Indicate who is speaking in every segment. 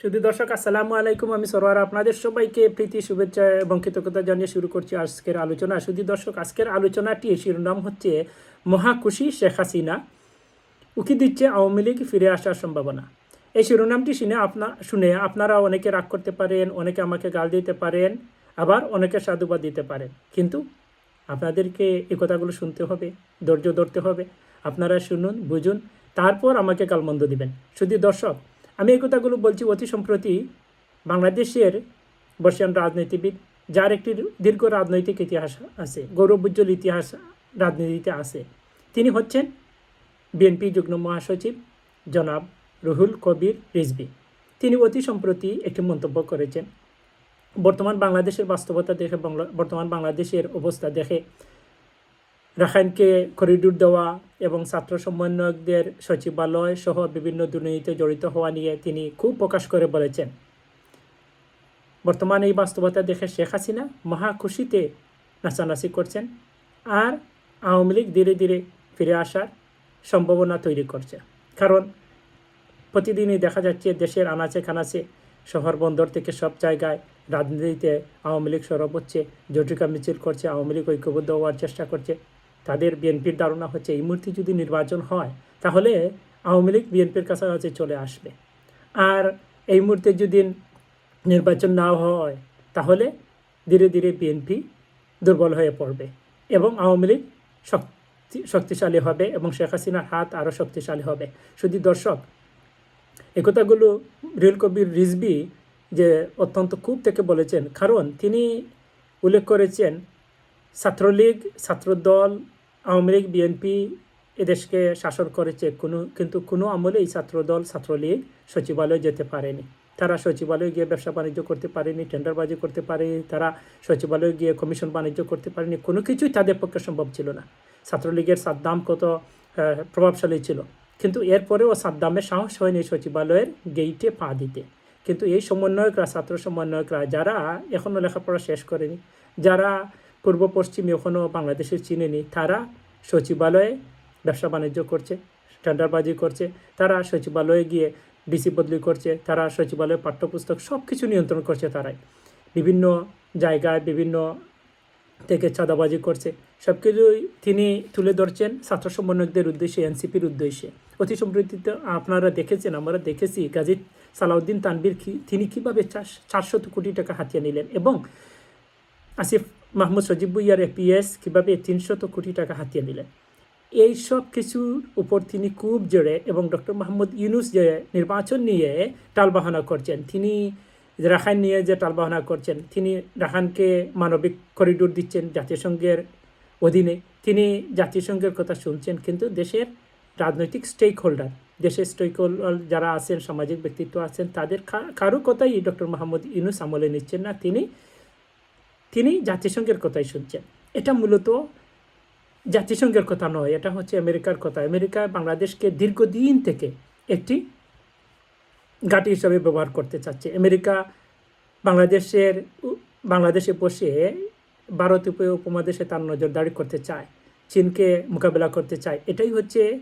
Speaker 1: শুধু দর্শক, আসসালামু আলাইকুম। আমি সরোয়ার। আপনাদের সবাইকে প্রীতি, শুভেচ্ছা এবং কৃতজ্ঞতা জানিয়ে শুরু করছি আজকের আলোচনা। শুধু দর্শক, আজকের আলোচনাটি শিরোনাম হচ্ছে, মহাখুশি শেখ হাসিনা উকি দিচ্ছে আওয়ামী লীগ ফিরে আসার সম্ভাবনা। এই শিরোনামটি শুনে আপনা, শুনে আপনারা অনেকে রাগ করতে পারেন, অনেকে আমাকে গাল দিতে পারেন, আবার অনেকে সাধুবাদ দিতে পারেন। কিন্তু আপনাদেরকে এই কথাগুলো শুনতে হবে, ধৈর্য ধরতে হবে। আপনারা শুনুন, বুঝুন, তারপর আমাকে গালমন্দ দিবেন। শুধু দর্শক আমি এই কথাগুলো বলছি অতি সম্প্রতি বাংলাদেশের বর্ষিয়ান রাজনীতিবিদ, যার একটি দীর্ঘ রাজনৈতিক ইতিহাস আছে গৌরবোজ্জ্বল ইতিহাস রাজনীতিতে আছে। তিনি হচ্ছেন বিএনপি যুগ্ম মহাসচিব জনাব রুহুল কবির রিজবি তিনি অতি সম্প্রতি একটি মন্তব্য করেছেন, বর্তমান বাংলাদেশের বাস্তবতা দেখে বর্তমান বাংলাদেশের অবস্থা দেখে। রাখাইনকে করিডোর দেওয়া এবং ছাত্র সমন্বয়কদের সচিবালয় সহ বিভিন্ন দুর্নীতিতে জড়িত হওয়া নিয়ে তিনি খুব প্রকাশ করে বলেছেন। বর্তমান এই বাস্তবতা দেখে শেখ হাসিনা মহা খুশিতে নাচানাচি করছেন আর আওয়ামী লীগ ধীরে ধীরে ফিরে আসার সম্ভাবনা তৈরি করছে। কারণ প্রতিদিনই দেখা যাচ্ছে দেশের আনাচে খানাচে শহর বন্দর থেকে সব জায়গায় রাজনীতিতে আওয়ামী লীগ সরব হচ্ছে জটিকা মিছিল করছে, আওয়ামী লীগ ঐক্যবদ্ধ হওয়ার চেষ্টা করছে। তাদের বিএনপির ধারণা হচ্ছে, এই মুহূর্তে যদি নির্বাচন হয়, তাহলে আওয়ামী লীগ বিএনপির কাছাকাছি চলে আসবে। আর এই মুহূর্তে যদি নির্বাচন না হয়, তাহলে ধীরে ধীরে বিএনপি দুর্বল হয়ে পড়বে এবং আওয়ামী লীগ শক্তি, শক্তিশালী হবে এবং শেখ হাসিনার হাত আরও শক্তিশালী হবে। শুধু দর্শক, এ কথাগুলো রিল কবির রিজবি যে অত্যন্ত খুব থেকে বলেছেন, কারণ তিনি উল্লেখ করেছেন, ছাত্রলীগ, ছাত্রদল আওয়ামী লীগ, বিএনপি এদেশকে শাসন করেছে, কোনো কিন্তু কোনো আমলেই ছাত্রদল, ছাত্রলীগ সচিবালয়ে যেতে পারেনি। তারা সচিবালয়ে গিয়ে ব্যবসা বাণিজ্য করতে পারেনি, টেন্ডারবাজি করতে পারেনি, তারা সচিবালয়ে গিয়ে কমিশন বাণিজ্য করতে পারেনি, কোনো কিছুই তাদের পক্ষে সম্ভব ছিল না। ছাত্রলীগের সাদ্দাম কত প্রভাবশালী ছিল। কিন্তু এরপরেও সাদ্দামের সাহস হয়নি সচিবালয়ের গেইটে পা দিতে। কিন্তু এই সমন্বয়করা, ছাত্র সমন্বয়করা, যারা এখনও লেখাপড়া শেষ করেনি, যারা পূর্ব, পশ্চিম এখনও বাংলাদেশের চিনেনি তারা সচিবালয়ে ব্যবসা বাণিজ্য করছে, টেন্ডারবাজি করছে, তারা সচিবালয়ে গিয়ে ডিসি বদলি করছে, তারা সচিবালয়ে পাঠ্যপুস্তক সব কিছু নিয়ন্ত্রণ করছে তারাই। বিভিন্ন জায়গায় বিভিন্ন থেকে চাঁদাবাজি করছে সব কিছুই তিনি তুলে ধরছেন ছাত্র সমন্বয়কদের উদ্দেশ্যে, এনসিপির উদ্দেশ্যে। অতি সম্প্রতিতে আপনারা দেখেছেন, আমরা দেখেছি গাজী সালাউদ্দিন তানবির কি তিনি কীভাবে চারশত কোটি টাকা হাতিয়ে নিলেন এবং আসিফ মাহমুদ সজিব ভুইয়ার এপিএস কীভাবে তিনশত কোটি টাকা হাতিয়ে নিলেন? এই সব কিছুর উপর তিনি খুব জোরে এবং ডক্টর মাহমুদ ইউনুস যে নির্বাচন নিয়ে টালবাহানা করছেন, তিনি রাখাইন নিয়ে যে টালবাহানা করছেন, তিনি রাখানকে মানবিক করিডোর দিচ্ছেন জাতিসংঘের অধীনে, তিনি জাতিসংঘের কথা শুনছেন, কিন্তু দেশের রাজনৈতিক স্টেক হোল্ডার দেশের স্টেক হোল্ডার যারা আছেন, সামাজিক ব্যক্তিত্ব আছেন, তাদের কারও কথাই ডক্টর মাহমুদ ইউনুস আমলে নিচ্ছেন না। তিনি তিনি জাতিসংঘের কথাই শুনছেন। এটা মূলত জাতিসংঘের কথা নয়, এটা হচ্ছে আমেরিকার কথা। আমেরিকা বাংলাদেশকে দীর্ঘদিন থেকে একটি ঘাঁটি হিসাবে ব্যবহার করতে চাচ্ছে। আমেরিকা বাংলাদেশের বাংলাদেশে বসে ভারত উপ- উপমহাদেশে তার নজরদারি করতে চায়, চীনকে মোকাবেলা করতে চায়, এটাই হচ্ছে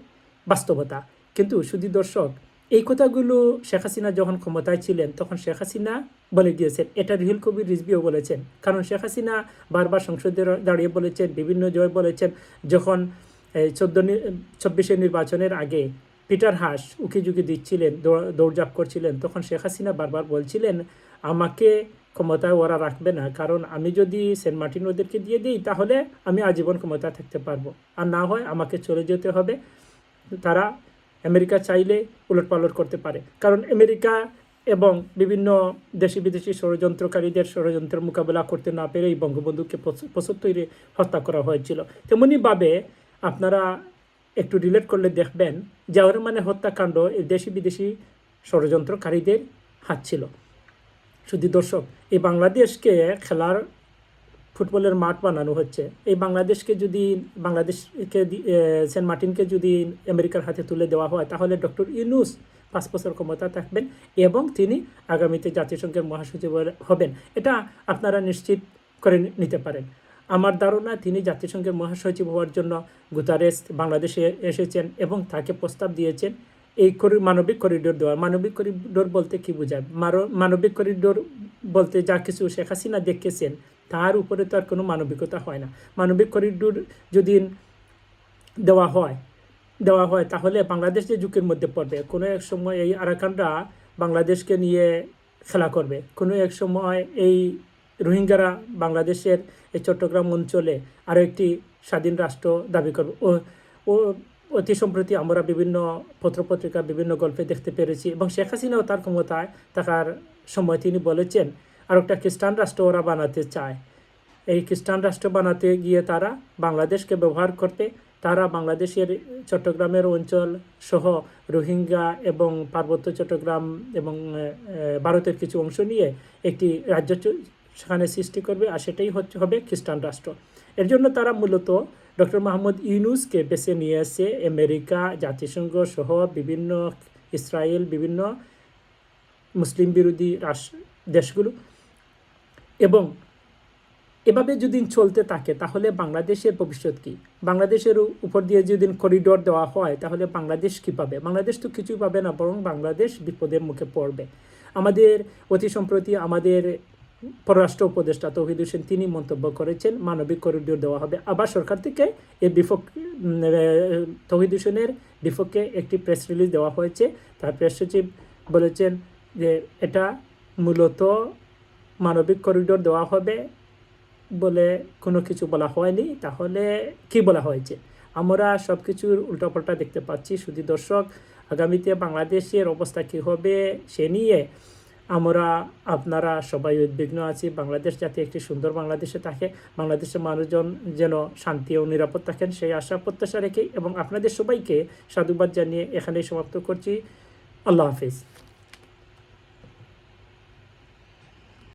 Speaker 1: বাস্তবতা। কিন্তু শুধু দর্শক এই কথাগুলো শেখ হাসিনা যখন ক্ষমতায় ছিলেন, তখন শেখ হাসিনা বলে দিয়েছেন, এটা রিহুল কবির রিজবিও বলেছেন। কারণ শেখ হাসিনা বারবার সংসদে দাঁড়িয়ে বলেছেন, বিভিন্ন জয় বলেছেন, যখন চোদ্দ চব্বিশের নির্বাচনের আগে পিটার হাস উকি ঝুঁকি দিচ্ছিলেন, দৌড়- দৌড়ঝাঁপ করছিলেন, তখন শেখ হাসিনা বারবার বলছিলেন, আমাকে ক্ষমতায় ওরা রাখবে না, কারণ আমি যদি সেন্ট মার্টিন ওদেরকে দিয়ে দিই, তাহলে আমি আজীবন ক্ষমতায় থাকতে পারব। আর না হয় আমাকে চলে যেতে হবে। তারা আমেরিকা চাইলে উলটপালট করতে পারে। কারণ আমেরিকা এবং বিভিন্ন দেশি বিদেশি ষড়যন্ত্রকারীদের ষড়যন্ত্রের মোকাবেলা করতে না পেরেই বঙ্গবন্ধুকে পঁচাত্তরে হত্যা করা হয়েছিল। তেমনিভাবে আপনারা একটু রিলেট করলে দেখবেন, জাওয়ার মানে হত্যাকাণ্ড এই দেশি বিদেশি ষড়যন্ত্রকারীদের হাত ছিল। শুধু দর্শক, এই বাংলাদেশকে খেলার ফুটবলের মাঠ বানানো হচ্ছে। এই বাংলাদেশকে যদি, বাংলাদেশকে সেন্ট মার্টিনকে যদি আমেরিকার হাতে তুলে দেওয়া হয়, তাহলে ডক্টর ইউনুস পাঁচ বছর ক্ষমতা থাকবেন এবং তিনি আগামীতে জাতিসংঘের মহাসচিব হবেন। এটা আপনারা নিশ্চিত করে নিতে পারেন। আমার ধারণা, তিনি জাতিসংঘের মহাসচিব হওয়ার জন্য গুতারেস বাংলাদেশে এসেছেন এবং তাকে প্রস্তাব দিয়েছেন। এই করি- মানবিক করিডোর দেওয়া। মানবিক করিডোর বলতে কি বোঝায়? মানবিক করিডোর বলতে যা কিছু শেখ হাসিনা দেখেছেন তার উপরে তো আর কোনো মানবিকতা হয় না। মানবিক করিডোর যদি দেওয়া হয় দেওয়া হয়, তাহলে বাংলাদেশ যে যুগের মধ্যে পড়বে, কোনো এক সময় এই আরাকানরা বাংলাদেশকে নিয়ে খেলা করবে, কোনো এক সময় এই রোহিঙ্গারা বাংলাদেশের এই চট্টগ্রাম অঞ্চলে আরও একটি স্বাধীন রাষ্ট্র দাবি করবে। ও ও, অতি সম্প্রতি আমরা বিভিন্ন পত্রপত্রিকা, বিভিন্ন গল্পে দেখতে পেরেছি এবং শেখ হাসিনাও তার ক্ষমতায় থাকার সময় তিনি বলেছেন আর একটা খ্রিস্টান রাষ্ট্র ওরা বানাতে চায়। এই খ্রিস্টান রাষ্ট্র বানাতে গিয়ে তারা বাংলাদেশকে ব্যবহার করতে, তারা বাংলাদেশের চট্টগ্রামের অঞ্চল সহ রোহিঙ্গা এবং পার্বত্য চট্টগ্রাম এবং ভারতের কিছু অংশ নিয়ে একটি রাজ্য সেখানে সৃষ্টি করবে আর সেটাই হচ্ছে, হবে খ্রিস্টান রাষ্ট্র। এর জন্য তারা মূলত ডক্টর মাহমুদ ইউনুসকে বেছে নিয়ে এসে আমেরিকা, জাতিসংঘ সহ বিভিন্ন ইসরায়েল, বিভিন্ন মুসলিম বিরোধী রাষ্ট্র দেশগুলো এবং এভাবে যদি চলতে থাকে, তাহলে বাংলাদেশের ভবিষ্যৎ কি? বাংলাদেশের উপর দিয়ে যদি করিডোর দেওয়া হয়, তাহলে বাংলাদেশ কি পাবে? বাংলাদেশ তো কিছুই পাবে না, বরং বাংলাদেশ বিপদের মুখে পড়বে। আমাদের অতি সম্প্রতি আমাদের পররাষ্ট্র উপদেষ্টা তৌহিদ হোসেন, তিনি মন্তব্য করেছেন, মানবিক করিডোর দেওয়া হবে। আবার সরকার থেকে এ বিপক্ষ তৌহিদ হোসেনের বিপক্ষে একটি প্রেস রিলিজ দেওয়া হয়েছে। তার প্রেস সচিব বলেছেন যে, এটা মূলত মানবিক করিডোর দেওয়া হবে বলে কোনো কিছু বলা হয়নি। তাহলে কি বলা হয়েছে? আমরা সব কিছুর উল্টাপাল্টা দেখতে পাচ্ছি। শুধু দর্শক, আগামীতে বাংলাদেশের অবস্থা কী হবে সে নিয়ে আমরা, আপনারা সবাই উদ্বিগ্ন আছি। বাংলাদেশ যাতে একটি সুন্দর বাংলাদেশে থাকে, বাংলাদেশের মানুষজন যেন শান্তি ও নিরাপদ থাকেন, সেই আশা, প্রত্যাশা রেখে এবং আপনাদের সবাইকে সাধুবাদ জানিয়ে এখানেই সমাপ্ত করছি। আল্লাহ হাফিজ।